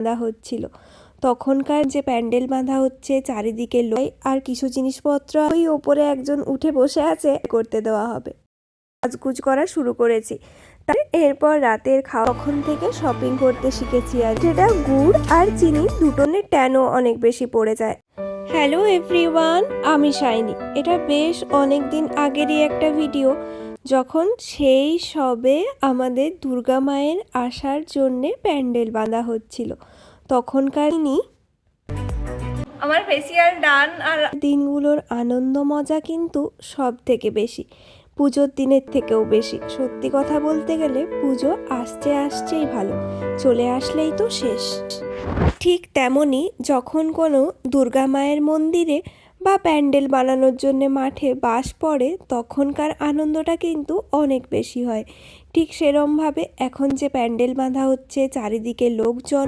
বাঁধা হচ্ছিল। তখনকার যে প্যান্ডেল বাঁধা হচ্ছে, চারিদিকে লই আর কিছু জিনিসপত্র ওই ওপরে একজন উঠে বসে আছে, করতে দেওয়া হবে। কাজকুজ করা শুরু করেছি। তার এরপর রাতের খাওয়া। তখন থেকে শপিং করতে শিখেছি আর যেটা গুড় আর চিনি দুটোনের ট্যানও অনেক বেশি পড়ে যায়। হ্যালো এভরিওয়ান আমি শাইনি। এটা বেশ অনেক দিন আগেরই একটা ভিডিও যখন সেই সবে আমাদের দুর্গা মায়ের আসার জন্যে প্যান্ডেল বাঁধা হচ্ছিল। তখনকার নি আমার ফেসিয়াল ডান আর দিনগুলোর আনন্দ মজা কিন্তু সব থেকে বেশি পুজোর দিনের থেকেও বেশি। সত্যি কথা বলতে গেলে পুজো আসতে আসছেই ভালো চলে আসলেই তো শেষ। ঠিক তেমনই যখন কোনো দুর্গা মায়ের মন্দিরে বা প্যান্ডেল বানানোর জন্যে মাঠে বাস পড়ে, তখনকার আনন্দটা কিন্তু অনেক বেশি হয়। ঠিক সেরমভাবে এখন যে প্যান্ডেল বাঁধা হচ্ছে, চারিদিকে লোকজন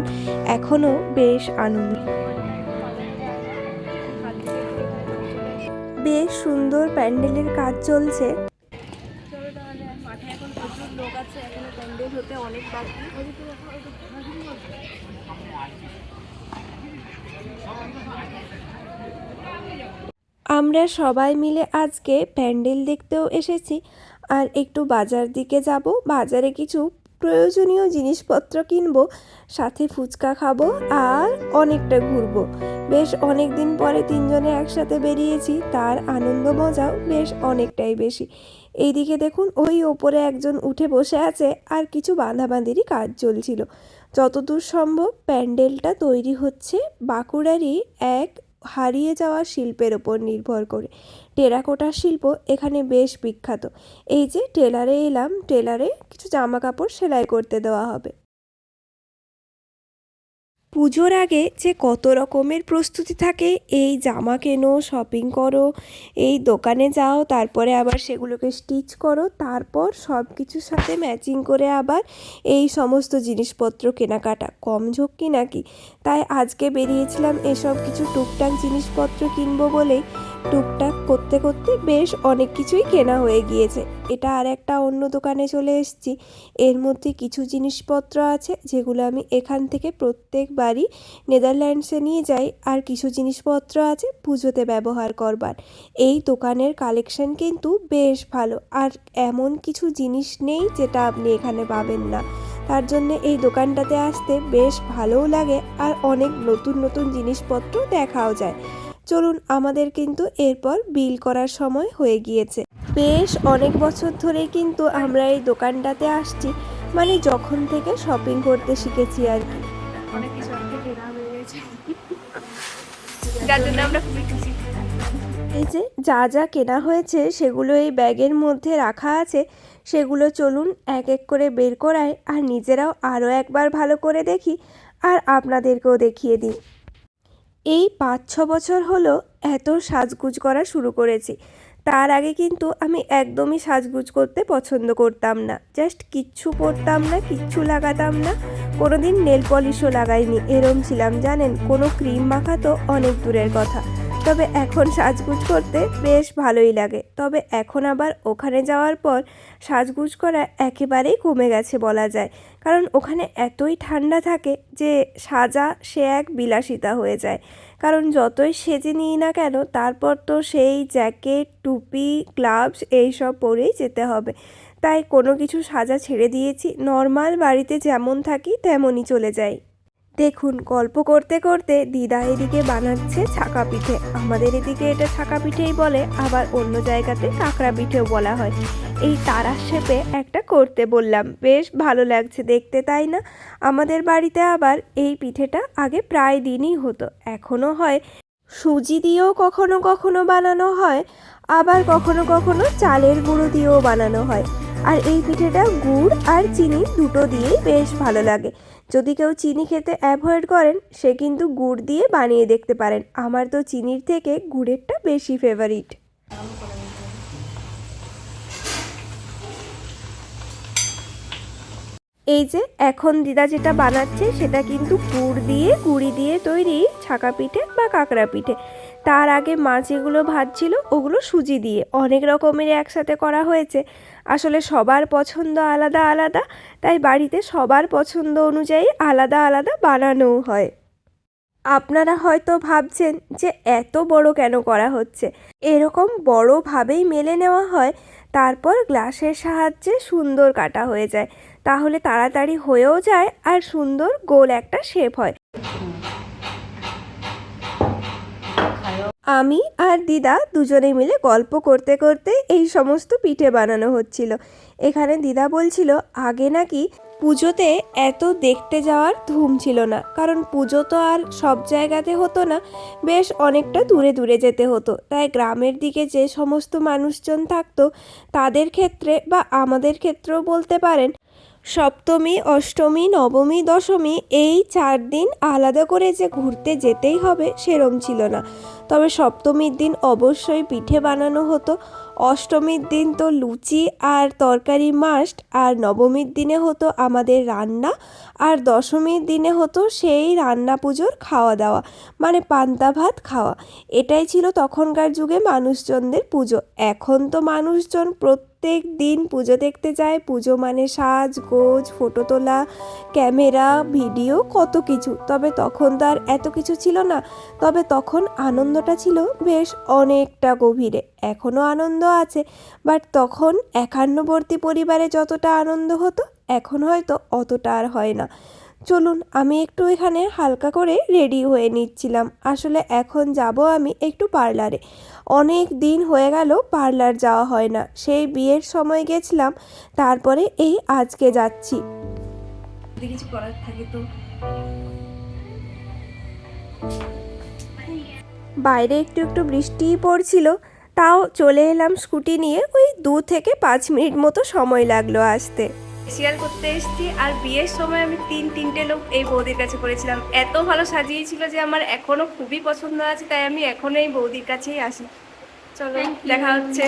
এখনও বেশ আনন্দ। বেশ সুন্দর প্যান্ডেলের কাজ চলছে। অনেক বাকি আমরা সবাই মিলে আজকে প্যান্ডেল দেখতেও এসেছি আর একটু বাজার দিকে যাব। বাজারে কিছু প্রয়োজনীয় জিনিসপত্র কিনবো, সাথে ফুচকা খাব আর অনেকটা ঘুরবো। বেশ অনেক দিন পরে তিনজনে একসাথে বেরিয়েছি, তার আনন্দ মজাও বেশ অনেকটাই বেশি। এইদিকে দেখুন, ওই ওপরে একজন উঠে বসে আছে আর কিছু বাঁধাবাঁধিরই কাজ চলছিল। যতদূর সম্ভব প্যান্ডেলটা তৈরি হচ্ছে বাঁকুড়ারই এক হারিয়ে যাওয়া শিল্পের ওপর নির্ভর করে। টেরাকোটা শিল্প এখানে বেশ বিখ্যাত। এই যে টেলারে এলাম, টেলারে কিছু জামা কাপড় সেলাই করতে দেওয়া হবে। পুজোর আগে যে কত রকমের প্রস্তুতি থাকে, এই জামা কেনো শপিং করো, এই দোকানে যাও, তারপরে আবার সেগুলোকে স্টিচ করো, তারপর সব কিছুর সাথে ম্যাচিং করে আবার এই সমস্ত জিনিসপত্র কেনাকাটা। কম ঝক্কি নাকি? তাই আজকে বেরিয়েছিলাম এসব কিছু টুকটাক জিনিসপত্র কিনবো বলেই টুকটাক করতে করতে বেশ অনেক কিছুই কেনা হয়ে গিয়েছে। এটা আর একটা অন্য দোকানে চলে এসেছি। এর মধ্যে কিছু জিনিসপত্র আছে যেগুলো আমি এখান থেকে প্রত্যেকবারই নেদারল্যান্ডসে নিয়ে যাই আর কিছু জিনিসপত্র আছে পুজোতে ব্যবহার করবার। এই দোকানের কালেকশন কিন্তু বেশ ভালো আর এমন কিছু জিনিস নেই যেটা আপনি এখানে পাবেন না। তার জন্য এই দোকানটাতে আসতে বেশ ভালোও লাগে আর অনেক নতুন নতুন জিনিসপত্র দেখাও যায়। চলুন আমাদের কিন্তু এরপর বিল করার সময় হয়ে গিয়েছে। বেশ অনেক বছর ধরেই কিন্তু আমরা এই দোকানটাতে আসছি মানে যখন থেকে শপিং করতে শিখেছি আর কি। এই যে যা যা কেনা হয়েছে সেগুলো এই ব্যাগের মধ্যে রাখা আছে, সেগুলো চলুন এক এক করে বের করাই, আর নিজেরাও আরও একবার ভালো করে দেখি, আর আপনাদেরকেও দেখিয়ে দিই। এই পাঁচ ছ বছর হলো এত সাজগুজ করা শুরু করেছি। তার আগে কিন্তু আমি একদমই সাজগুজ করতে পছন্দ করতাম না। জাস্ট কিচ্ছু পরতাম না, কিচ্ছু লাগাতাম না। কোনো দিন নেল পলিশও লাগাইনি, এরম ছিলাম, জানেন? কোনো ক্রিম মাখা তো অনেক দূরের কথা। তবে এখন সাজগুজ করতে বেশ ভালোই লাগে। তবে এখন আবার ওখানে যাওয়ার পর সাজগুজ করা একেবারেই কমে গেছে বলা যায়। কারণ ওখানে এতই ঠান্ডা থাকে যে সাজা সে এক বিলাসিতা হয়ে যায়। কারণ যতই সেজে নিই না কেন, তারপর তো সেই জ্যাকেট, টুপি, গ্লাভস এইসব পরেই যেতে হবে। তাই কোনো কিছু সাজা ছেড়ে দিয়েছি। নর্মাল বাড়িতে যেমন থাকি, তেমনই চলে যাই। দেখুন, গল্প করতে করতে দিদা এদিকে বানাচ্ছে ছাকা পিঠে। আমাদের এদিকে এটা ছাকা পিঠেই বলে, আবার অন্য জায়গাতে কাঁকড়া পিঠেও বলা হয়। এই তারা শেপে একটা করতে বললাম। বেশ ভালো লাগছে দেখতে, তাই না? আমাদের বাড়িতে আবার এই পিঠেটা আগে প্রায় দিনই হতো। এখনও হয়, সুজি দিয়েও কখনো কখনো বানানো হয়, আবার কখনো কখনো চালের গুঁড়ো দিয়েও বানানো হয়। আর এই পিঠেটা গুড় আর চিনি দুটো দিয়েই বেশ ভালো লাগে। যদি কেউ চিনি খেতে অ্যাভয়েড করেন, সে কিন্তু গুড় দিয়ে বানিয়ে দেখতে পারেন। আমার তো চিনির থেকে গুড়েরটা বেশি ফেভারিট এই যে, এখন দিদা যেটা বানাচ্ছে, সেটা কিন্তু গুড় দিয়ে, গুড়ি দিয়ে তৈরি ছাকা পিঠে বা কাঁকড়া পিঠে তার আগে মা যেগুলো ভাজছিল ওগুলো সুজি দিয়ে অনেক রকমের একসাথে করা হয়েছে। আসলে সবার পছন্দ আলাদা আলাদা, তাই বাড়িতে সবার পছন্দ অনুযায়ী আলাদা আলাদা বানানোও হয়। আপনারা হয়তো ভাবছেন যে এত বড় কেন করা হচ্ছে? এরকম বড়ভাবেই মেলে নেওয়া হয়, তারপর গ্লাসের সাহায্যে সুন্দর কাটা হয়ে যায়। তাহলে তাড়াতাড়ি হয়েও যায় আর সুন্দর গোল একটা শেপ হয়। আমি আর দিদা দুজনে মিলে গল্প করতে করতে এই সমস্ত পিঠে বানানো হচ্ছিল। এখানে দিদা বলছিল, আগে নাকি পুজোতে এত দেখতে যাওয়ার ধুম ছিল না। কারণ পুজো তো আর সব জায়গাতে হতো না, বেশ অনেকটা দূরে দূরে যেতে হতো। তাই গ্রামের দিকে যে সমস্ত মানুষজন থাকতো, তাদের ক্ষেত্রে বা আমাদের ক্ষেত্রেও বলতে পারেন সপ্তমী, অষ্টমী, নবমী, দশমী এই চার দিন আলাদা করে যে ঘুরতে যেতেই হবে সেরম ছিল না। তবে সপ্তমীর দিন অবশ্যই পিঠে বানানো হতো। অষ্টমীর দিন তো লুচি আর তরকারি মাস্ট আর নবমীর দিনে হতো আমাদের রান্না, আর দশমীর দিনে হতো সেই রান্না পুজোর খাওয়া দাওয়া মানে পান্তা ভাত খাওয়া। এটাই ছিল তখনকার যুগে মানুষজনদের পুজো। এখন তো মানুষজন প্রত্যেক দিন পুজো দেখতে যায়। পুজো মানে সাজ, গোজ, ফটো তোলা, ক্যামেরা, ভিডিও, কত কিছু। তবে তখন তো আর এত কিছু ছিল না। তবে তখন আনন্দটা ছিল বেশ অনেকটা গভীরে। এখনও আনন্দ আছে। বাট তখন একান্নবর্তী পরিবারে যতটা আনন্দ হতো, এখন হয়তো অতটা আর হয় না। চলুন আমি একটু এখানে হালকা করে রেডি হয়ে নিচ্ছিলাম। আসলে এখন যাব আমি একটু পার্লারে অনেক দিন হয়ে গেল পার্লার যাওয়া হয় না। সেই বিয়ের সময় গেছিলাম তারপরে এই আজকে যাচ্ছি। যদি কিছু করার থাকে তো। বাইরে একটু একটু বৃষ্টিই পড়ছিল তাও চলে এলাম স্কুটি নিয়ে ওই দু থেকে পাঁচ মিনিট মতো সময় লাগল আসতে। শেয়ার করতে এসেছি আর বিয়ের সময় আমি তিন তিনটে লোক এই বৌদির কাছে করেছিলাম এত ভালো সাজিয়েছিল যে আমার এখনও খুবই পছন্দ আছে তাই আমি এখনও এই বৌদির কাছেই আসি। চলো দেখা হচ্ছে।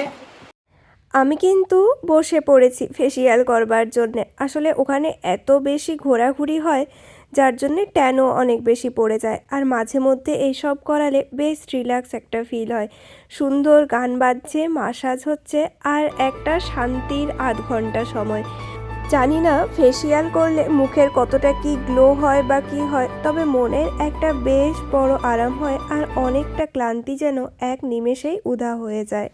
আমি কিন্তু বসে পড়েছি ফেসিয়াল করবার জন্যে। আসলে ওখানে এত বেশি ঘোরাঘুরি হয় যার জন্যে ট্যানও অনেক বেশি পড়ে যায়। আর মাঝে মধ্যে এইসব করালে বেশ রিল্যাক্স একটা ফিল হয়। সুন্দর গান বাজছে মাসাজ হচ্ছে আর একটা শান্তির আধ ঘণ্টা সময়। জানি না ফেসিয়াল করলে মুখের কতটা কি গ্লো হয় বা কি হয়, তবে মনের একটা বেশ বড় আরাম হয় আর অনেকটা ক্লান্তি যেন এক নিমেষেই উধা হয়ে যায়।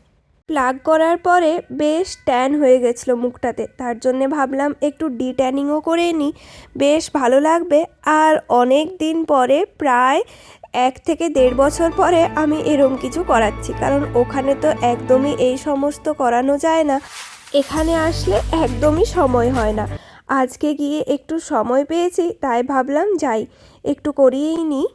প্লাগ করার পরে বেশ ট্যান হয়ে গেছিল মুখটাতে, তার জন্যে ভাবলাম একটু ডিট্যানিংও করে নিই বেশ ভালো লাগবে। আর অনেক দিন পরে, প্রায় এক থেকে দেড় বছর পরে আমি এরম কিছু করাচ্ছি, কারণ ওখানে তো একদমই এই সমস্ত করানো যায় না। এখানে আসলে একদমই সময় হয় না। আজকে গিয়ে একটু সময় পেয়েছি, তাই ভাবলাম যাই, একটু করিয়েই নিই।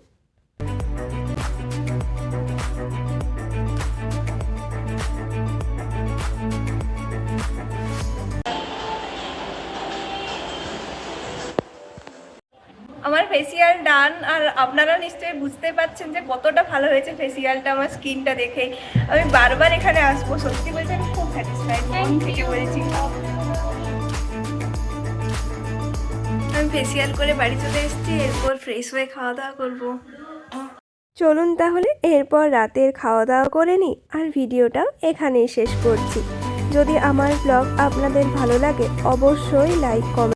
আমার ফেসিয়াল ডান আর আপনারা নিশ্চয়ই বুঝতে পারছেন যে কতটা ভালো হয়েছে ফেসিয়ালটা আমার স্কিনটা দেখে। আমি বারবার এখানে আসব, সত্যি বলছি আমি খুব স্যাটিসফাইড মন থেকে বলছি। আমি ফেসিয়াল করে বাড়ি চলে এসেছি এরপর ফ্রেশ হয়ে খাওয়া দাওয়া করব। চলুন তাহলে এরপর রাতের খাওয়া দাওয়া করে নিই আর ভিডিওটাও এখানেই শেষ করছি। যদি আমার ব্লগ আপনাদের ভালো লাগে অবশ্যই লাইক কমেন্ট